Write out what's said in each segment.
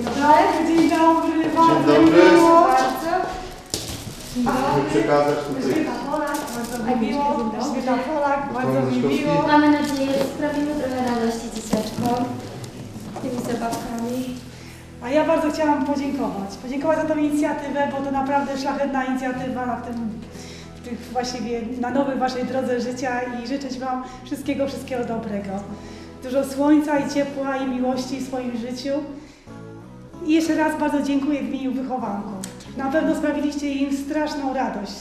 Dzień dobry. Bardzo Dzień miło. Chcemy przekazać bardzo mi miło. Elżbieta Polak, bardzo miło. Mamy nadzieję, że sprawimy trochę radości dzieciaczkom tymi zabawkami. A ja bardzo chciałam podziękować. Podziękować za tą inicjatywę, bo to naprawdę szlachetna inicjatywa na tym, właściwie na nowej waszej drodze życia i życzyć wam wszystkiego, wszystkiego dobrego. Dużo słońca i ciepła i miłości w swoim życiu. I jeszcze raz bardzo dziękuję w imieniu wychowanków. Na pewno sprawiliście im straszną radość.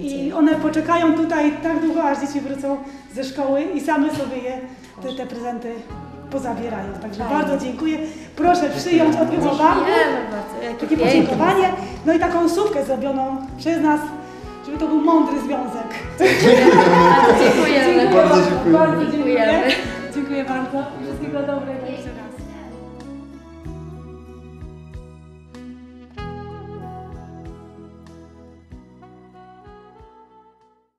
I one poczekają tutaj tak długo, aż dzieci wrócą ze szkoły i same sobie je, te, te prezenty pozabierają. Także bardzo dziękuję. Proszę przyjąć od wychowanków Dziękujemy bardzo. Jakie takie podziękowanie. No i taką słówkę zrobioną przez nas, żeby to był mądry związek. Bardzo dziękujemy. Bardzo dziękujemy. Bardzo dziękuję. Dziękujemy. Dziękuję bardzo. Wszystkiego dobrego jeszcze raz.